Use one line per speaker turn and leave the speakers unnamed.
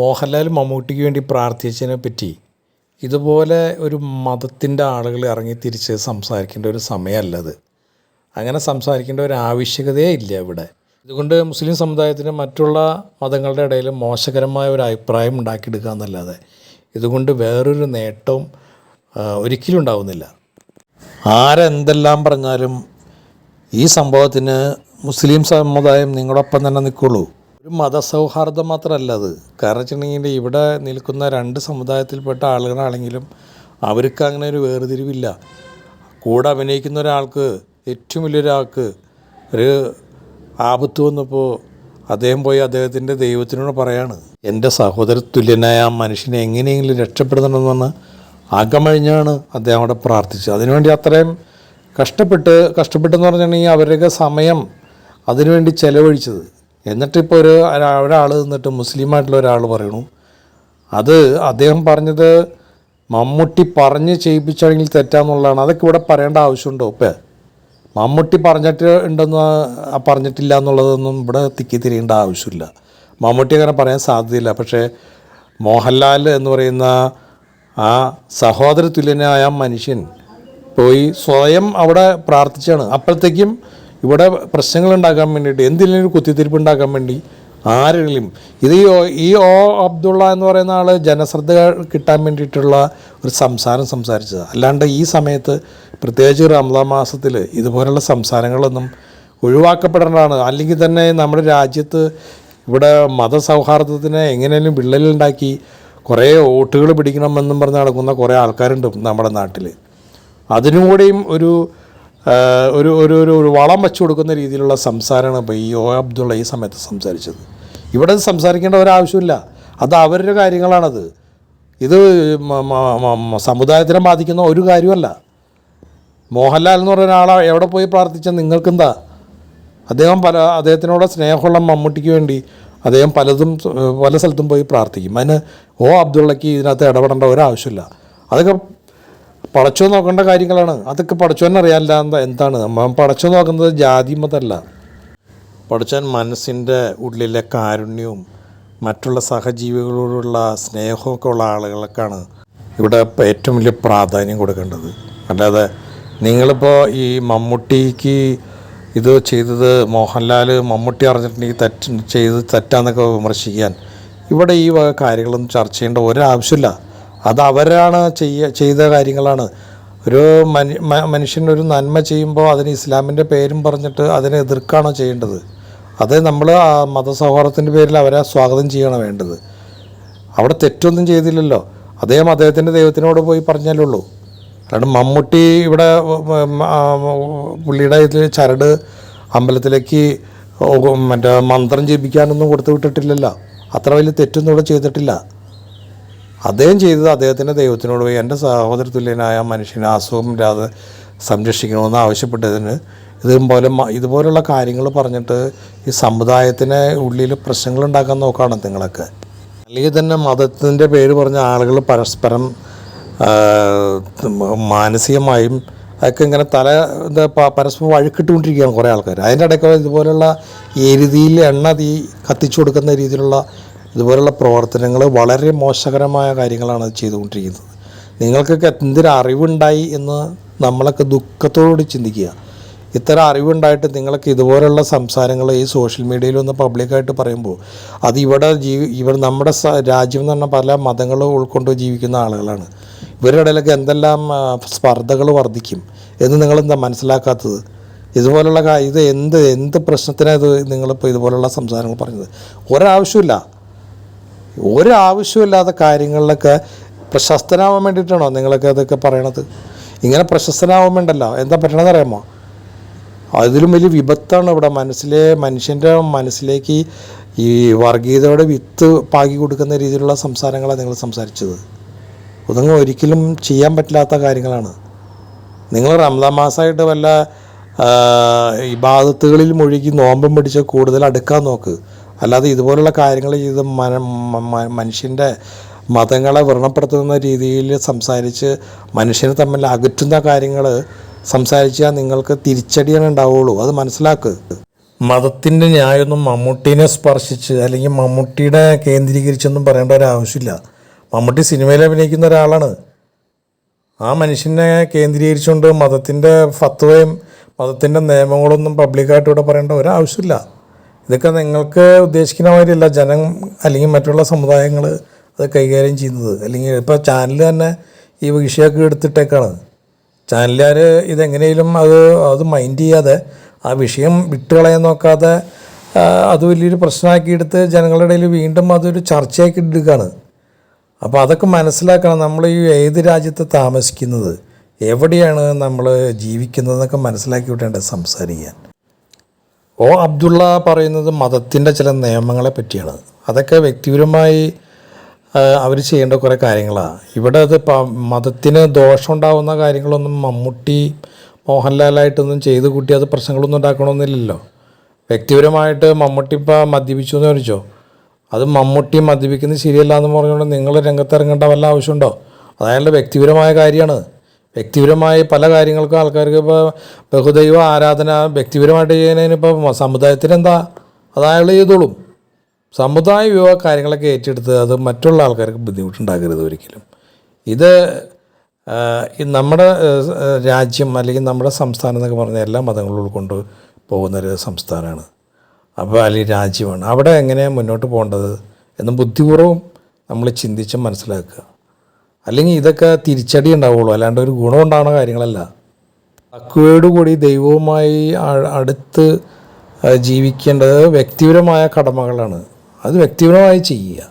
മോഹൻലാൽ മമ്മൂട്ടിക്ക് വേണ്ടി പ്രാർത്ഥിച്ചതിനെ പറ്റി ഇതുപോലെ ഒരു മതത്തിന്റെ ആളുകൾ ഇറങ്ങി തിരിച്ച് സംസാരിക്കേണ്ട ഒരു സമയമല്ലത് അങ്ങനെ സംസാരിക്കേണ്ട ഒരു ആവശ്യകതയേ ഇല്ല ഇവിടെ. ഇതുകൊണ്ട് മുസ്ലിം സമുദായത്തിന് മറ്റുള്ള മതങ്ങളുടെ ഇടയിൽ മോശകരമായ ഒരു അഭിപ്രായം ഉണ്ടാക്കിയെടുക്കുക എന്നല്ലാതെ ഇതുകൊണ്ട് വേറൊരു നേട്ടവും ഒരിക്കലും ഉണ്ടാവുന്നില്ല. ആരെന്തെല്ലാം പറഞ്ഞാലും ഈ സംഭവത്തിന് മുസ്ലിം സമുദായം നിങ്ങളൊപ്പം തന്നെ നിൽക്കുള്ളൂ. ഒരു മതസൗഹാർദ്ദം മാത്രമല്ല അത്. കാരണം വെച്ചിട്ടുണ്ടെങ്കിൽ ഇവിടെ നിൽക്കുന്ന രണ്ട് സമുദായത്തിൽപ്പെട്ട ആളുകളാണെങ്കിലും അവർക്ക് അങ്ങനെ ഒരു വേർതിരിവില്ല. കൂടെ അഭിനയിക്കുന്ന ഒരാൾക്ക് ഏറ്റവും വലിയൊരാൾക്ക് ഒരു ആപത്ത് വന്നപ്പോൾ അദ്ദേഹം പോയി അദ്ദേഹത്തിന്റെ ദൈവത്തിനോട് പറയാണ് എന്റെ സഹോദര തുല്യനായ ആ മനുഷ്യനെ എങ്ങനെയെങ്കിലും രക്ഷപ്പെടുത്തണമെന്ന് അകമഴിഞ്ഞാണ് അദ്ദേഹം അവിടെ പ്രാർത്ഥിച്ചത്. അതിനുവേണ്ടി അത്രയും കഷ്ടപ്പെട്ട് കഷ്ടപ്പെട്ടെന്ന് പറഞ്ഞിട്ടുണ്ടെങ്കിൽ അവരുടെയൊക്കെ സമയം അതിനുവേണ്ടി ചെലവഴിച്ചത്. എന്നിട്ടിപ്പോൾ ഒരു ഒരാൾ നിന്നിട്ട് മുസ്ലിമായിട്ടുള്ള ഒരാൾ പറയണു. അത് അദ്ദേഹം പറഞ്ഞത് മമ്മൂട്ടി പറഞ്ഞ് ചെയ്യിപ്പിച്ചാണെങ്കിൽ തെറ്റാന്നുള്ളതാണ്. അതൊക്കെ ഇവിടെ പറയേണ്ട ആവശ്യമുണ്ടോ ഇപ്പം? മമ്മൂട്ടി പറഞ്ഞിട്ട് ഉണ്ടെന്ന് പറഞ്ഞിട്ടില്ല എന്നുള്ളതൊന്നും ഇവിടെ തിക്കി തിരിയേണ്ട ആവശ്യമില്ല. മമ്മൂട്ടി അങ്ങനെ പറയാൻ സാധ്യതയില്ല. പക്ഷേ മോഹൻലാൽ എന്ന് പറയുന്ന ആ സഹോദര തുല്യനായ മനുഷ്യൻ പോയി സ്വയം അവിടെ പ്രാർത്ഥിച്ചാണ്. അപ്പോഴത്തേക്കും ഇവിടെ പ്രശ്നങ്ങൾ ഉണ്ടാക്കാൻ വേണ്ടിയിട്ട് എന്തെങ്കിലും ഒരു കുത്തിത്തിരിപ്പ് ഉണ്ടാക്കാൻ വേണ്ടി ആരെങ്കിലും ഇത് ഈ ഈ ഓ അബ്ദുള്ള എന്ന് പറയുന്ന ആൾ ജനശ്രദ്ധ കിട്ടാൻ വേണ്ടിയിട്ടുള്ള ഒരു സംസാരം സംസാരിച്ചത്. അല്ലാണ്ട് ഈ സമയത്ത് പ്രത്യേകിച്ച് റംസാൻ മാസത്തിൽ ഇതുപോലുള്ള സംസാരങ്ങളൊന്നും ഒഴിവാക്കപ്പെടേണ്ടതാണ്. അല്ലെങ്കിൽ തന്നെ നമ്മുടെ രാജ്യത്ത് ഇവിടെ മതസൗഹാർദ്ദത്തിനെ എങ്ങനെയും വിള്ളലുണ്ടാക്കി കുറേ വോട്ടുകൾ പിടിക്കണമെന്നും പറഞ്ഞ് നടക്കുന്ന കുറേ ആൾക്കാരുണ്ട് നമ്മുടെ നാട്ടിൽ അതിനും കൂടെയും ഒരു ഒരു ഒരു ഒരു ഒരു വളം വെച്ചു കൊടുക്കുന്ന രീതിയിലുള്ള സംസാരമാണ് ഇപ്പോൾ ഈ ഒ അബ്ദുള്ള ഈ സമയത്ത് സംസാരിച്ചത്. ഇവിടെ സംസാരിക്കേണ്ട ഒരാവശ്യമില്ല. അത് അവരുടെ കാര്യങ്ങളാണത്. ഇത് സമുദായത്തിനെ ബാധിക്കുന്ന ഒരു കാര്യമല്ല. മോഹൻലാൽ എന്ന് പറയുന്ന ആളെ എവിടെ പോയി പ്രാർത്ഥിച്ച നിങ്ങൾക്കെന്താ? അദ്ദേഹം പല അദ്ദേഹത്തിനോട് സ്നേഹമുള്ള മമ്മൂട്ടിക്ക് വേണ്ടി അദ്ദേഹം പലതും പല സ്ഥലത്തും പോയി പ്രാർത്ഥിക്കും. അതിന് ഓ അബ്ദുള്ളക്ക് ഇതിനകത്ത് ഇടപെടേണ്ട ഒരാവശ്യമില്ല. അതൊക്കെ പടച്ചോ നോക്കേണ്ട കാര്യങ്ങളാണ്. അതൊക്കെ പടച്ചോനറിയാനില്ല എന്താ എന്താണ്? നമ്മൾ പടച്ചോ നോക്കുന്നത് ജാതി മതമല്ല പടച്ചോൻ മനസ്സിന്റെ ഉള്ളിലെ കാരുണ്യവും മറ്റുള്ള സഹജീവികളോടുള്ള സ്നേഹമൊക്കെ ഉള്ള ആളുകൾക്കാണ് ഇവിടെ ഏറ്റവും വലിയ പ്രാധാന്യം കൊടുക്കേണ്ടത്. അല്ലാതെ നിങ്ങളിപ്പോൾ ഈ മമ്മൂട്ടിക്ക് ഇത് ചെയ്തത് മോഹൻലാൽ മമ്മൂട്ടി അറിഞ്ഞിട്ടുണ്ടെങ്കിൽ തെറ്റ് ചെയ്ത് തെറ്റാന്നൊക്കെ വിമർശിക്കാൻ. ഇവിടെ ഈ വക കാര്യങ്ങളൊന്നും ചർച്ച ചെയ്യേണ്ട ഒരാവശ്യമില്ല. അത് അവരാണ് ചെയ്യ ചെയ്ത കാര്യങ്ങളാണ്. ഒരു മനു മനുഷ്യനൊരു നന്മ ചെയ്യുമ്പോൾ അതിന് ഇസ്ലാമിന്റെ പേരും പറഞ്ഞിട്ട് അതിനെ എതിർക്കുകയാണോ ചെയ്യേണ്ടത്? അത് നമ്മൾ ആ മതസൗഹാർദ്ദത്തിന്റെ പേരിൽ അവരെ സ്വാഗതം ചെയ്യണം വേണ്ടത്? അവിടെ തെറ്റൊന്നും ചെയ്തില്ലല്ലോ. അദ്ദേഹം അദ്ദേഹത്തിന്റെ ദൈവത്തിനോട് പോയി പറഞ്ഞാലേ ഉള്ളൂ. അല്ലാണ്ട് മമ്മൂട്ടി ഇവിടെ പുള്ളിയുടെ ഇതിൽ ചരട് അമ്പലത്തിലേക്ക് മറ്റേ മന്ത്രം ജപിക്കാനൊന്നും കൊടുത്തു വിട്ടിട്ടില്ലല്ലോ. അത്ര വലിയ തെറ്റൊന്നും ഇവിടെ ചെയ്തിട്ടില്ല. അദ്ദേഹം ചെയ്തത് അദ്ദേഹത്തിന്റെ ദൈവത്തിനോട് പോയി എന്റെ സഹോദര തുല്യനായ മനുഷ്യനെ അസുഖമില്ലാതെ സംരക്ഷിക്കണമെന്ന് ആവശ്യപ്പെട്ടതിന് ഇതുപോലെ ഇതുപോലുള്ള കാര്യങ്ങൾ പറഞ്ഞിട്ട് ഈ സമുദായത്തിന് ഉള്ളിൽ പ്രശ്നങ്ങൾ ഉണ്ടാക്കാൻ നോക്കുകയാണ് നിങ്ങളൊക്കെ. അല്ലെങ്കിൽ തന്നെ മതത്തിന്റെ പേര് പറഞ്ഞ ആളുകൾ പരസ്പരം മാനസികമായും അതൊക്കെ ഇങ്ങനെ തല എന്താ പരസ്പരം വഴുക്കിട്ടുകൊണ്ടിരിക്കുകയാണ് കുറേ ആൾക്കാർ. അതിന്റെ ഇടയ്ക്ക് ഇതുപോലുള്ള എരുതിയിൽ എണ്ണ തീ കത്തിച്ചു കൊടുക്കുന്ന രീതിയിലുള്ള ഇതുപോലുള്ള പ്രവർത്തനങ്ങൾ വളരെ മോശകരമായ കാര്യങ്ങളാണ് ചെയ്തുകൊണ്ടിരിക്കുന്നത്. നിങ്ങൾക്കൊക്കെ എന്തൊരു അറിവുണ്ടായി എന്ന് നമ്മളൊക്കെ ദുഃഖത്തോടുകൂടി ചിന്തിക്കുക. ഇത്തരം അറിവുണ്ടായിട്ട് നിങ്ങൾക്ക് ഇതുപോലുള്ള സംസാരങ്ങൾ ഈ സോഷ്യൽ മീഡിയയിൽ ഒന്ന് പബ്ലിക്കായിട്ട് പറയുമ്പോൾ അത് ഇവിടെ ജീവി ഇവിടെ നമ്മുടെ രാജ്യം എന്ന് പറഞ്ഞാൽ പല മതങ്ങൾ ഉൾക്കൊണ്ട് ജീവിക്കുന്ന ആളുകളാണ്. ഇവരുടെ ഇടയിലൊക്കെ എന്തെല്ലാം സ്പർദ്ധകൾ വർദ്ധിക്കും എന്ന് നിങ്ങളെന്താ മനസ്സിലാക്കാത്തത്? ഇതുപോലുള്ള ഇത് എന്ത് എന്ത് പ്രശ്നത്തിനാണ് ഇത് നിങ്ങളിപ്പോൾ ഇതുപോലുള്ള സംസാരങ്ങൾ പറഞ്ഞത്? ഒരാവശ്യമില്ല ഒരാവശ്യമില്ലാത്ത കാര്യങ്ങളിലൊക്കെ പ്രശസ്തനാവാൻ വേണ്ടിയിട്ടാണോ നിങ്ങളൊക്കെ അതൊക്കെ പറയണത്? ഇങ്ങനെ പ്രശസ്തനാവാൻ വേണ്ടല്ല എന്താ പറ്റണമെന്ന് അറിയാമോ അതിലും വലിയ വിപത്താണ് ഇവിടെ മനസ്സിലെ മനുഷ്യന്റെ മനസ്സിലേക്ക് ഈ വർഗീയതയുടെ വിത്ത് പാകി കൊടുക്കുന്ന രീതിയിലുള്ള സംസാരങ്ങളാണ് നിങ്ങൾ സംസാരിച്ചത്. ഒതുങ്ങ ഒരിക്കലും ചെയ്യാൻ പറ്റില്ലാത്ത കാര്യങ്ങളാണ്. നിങ്ങൾ റംസാൻ മാസമായിട്ട് വല്ല ഇബാദത്തുകളിൽ മുഴുകി നോമ്പും പിടിച്ച് കൂടുതൽ അടുക്കാൻ നോക്ക്. അല്ലാതെ ഇതുപോലുള്ള കാര്യങ്ങൾ ചെയ്ത് മനുഷ്യന്റെ മതങ്ങളെ വ്രണപ്പെടുത്തുന്ന രീതിയിൽ സംസാരിച്ച് മനുഷ്യനെ തമ്മിൽ അകറ്റുന്ന കാര്യങ്ങൾ സംസാരിച്ചാൽ നിങ്ങൾക്ക് തിരിച്ചടിയാണ് ഉണ്ടാവുള്ളൂ. അത് മനസ്സിലാക്കുക മതത്തിന്റെ ന്യായമൊന്നും മമ്മൂട്ടീനെ സ്പർശിച്ച് അല്ലെങ്കിൽ മമ്മൂട്ടിയുടെ കേന്ദ്രീകരിച്ചൊന്നും പറയേണ്ട ഒരു ആവശ്യമില്ല. മമ്മൂട്ടി സിനിമയിൽ അഭിനയിക്കുന്ന ഒരാളാണ്. ആ മനുഷ്യനെ കേന്ദ്രീകരിച്ചുകൊണ്ട് മതത്തിന്റെ ഫത്വയും മതത്തിന്റെ നിയമങ്ങളൊന്നും പബ്ലിക്കായിട്ട് ഇവിടെ പറയേണ്ട ഒരാവശ്യമില്ല ഇതൊക്കെ നിങ്ങൾക്ക് ഉദ്ദേശിക്കുന്ന മാതിരിയല്ല. ജനം അല്ലെങ്കിൽ മറ്റുള്ള സമുദായങ്ങൾ അത് കൈകാര്യം ചെയ്യുന്നത്. അല്ലെങ്കിൽ ഇപ്പോൾ ചാനൽ തന്നെ ഈ വിഷയമൊക്കെ എടുത്തിട്ടേക്കാണ്. ചാനലുകാർ ഇതെങ്ങനെയും അത് അത് മൈൻഡ് ചെയ്യാതെ ആ വിഷയം വിട്ടുകളയാൻ നോക്കാതെ അത് വലിയൊരു പ്രശ്നമാക്കിയെടുത്ത് ജനങ്ങളുടെ ഇടയിൽ വീണ്ടും അതൊരു ചർച്ചയാക്കി എടുക്കുകയാണ് അപ്പോൾ അതൊക്കെ മനസ്സിലാക്കണം. നമ്മൾ ഈ ഏത് രാജ്യത്ത് താമസിക്കുന്നത് എവിടെയാണ് നമ്മൾ ജീവിക്കുന്നതെന്നൊക്കെ മനസ്സിലാക്കി വിട്ടേണ്ടത് സംസാരിക്കാൻ. ഓ അബ്ദുള്ള പറയുന്നത് മതത്തിന്റെ ചില നിയമങ്ങളെ പറ്റിയാണ്. അതൊക്കെ വ്യക്തിപരമായി അവർ ചെയ്യേണ്ട കുറേ കാര്യങ്ങളാണ്. ഇവിടെ അത് മതത്തിന് ദോഷമുണ്ടാവുന്ന കാര്യങ്ങളൊന്നും മമ്മൂട്ടി മോഹൻലാലായിട്ടൊന്നും ചെയ്ത് കൂട്ടി അത് പ്രശ്നങ്ങളൊന്നും ഉണ്ടാക്കണമെന്നില്ലല്ലോ വ്യക്തിപരമായിട്ട് മമ്മൂട്ടി ഇപ്പോൾ മദ്യപിച്ചു എന്ന് ചോദിച്ചോ? അത് മമ്മൂട്ടി മദ്യപിക്കുന്നത് ശരിയല്ല എന്ന് പറഞ്ഞുകൊണ്ട് നിങ്ങൾ രംഗത്തിറങ്ങേണ്ട വല്ല ആവശ്യമുണ്ടോ? അത് അയാളുടെ വ്യക്തിപരമായ കാര്യമാണ്. വ്യക്തിപരമായി പല കാര്യങ്ങൾക്കും ആൾക്കാർക്ക് ഇപ്പോൾ ബഹുദൈവ ആരാധന വ്യക്തിപരമായിട്ട് ചെയ്യുന്നതിന് ഇപ്പോൾ സമുദായത്തിനെന്താ അത് അയാൾ ചെയ്തോളും. സമുദായ വിവാഹ കാര്യങ്ങളൊക്കെ ഏറ്റെടുത്ത് അത് മറ്റുള്ള ആൾക്കാർക്ക് ബുദ്ധിമുട്ടുണ്ടാക്കരുത് ഒരിക്കലും. ഇത് നമ്മുടെ രാജ്യം അല്ലെങ്കിൽ നമ്മുടെ സംസ്ഥാനം എന്നൊക്കെ പറഞ്ഞാൽ എല്ലാ മതങ്ങളും ഉൾക്കൊണ്ട് പോകുന്നൊരു സംസ്ഥാനമാണ്. അപ്പോൾ അല്ലെങ്കിൽ രാജ്യമാണ്. അവിടെ എങ്ങനെയാണ് മുന്നോട്ട് പോകേണ്ടത് എന്ന് ബുദ്ധിപൂർവം നമ്മൾ ചിന്തിച്ച് മനസ്സിലാക്കുക. അല്ലെങ്കിൽ ഇതൊക്കെ തിരിച്ചടി ഉണ്ടാവുള്ളൂ. അല്ലാണ്ട് ഒരു ഗുണം ഉണ്ടാവുന്ന കാര്യങ്ങളല്ല. കൂടി ദൈവവുമായി അടുത്ത് ജീവിക്കേണ്ടത് വ്യക്തിപരമായ കടമകളാണ്. അത് വ്യക്തിപരമായി ചെയ്യുക.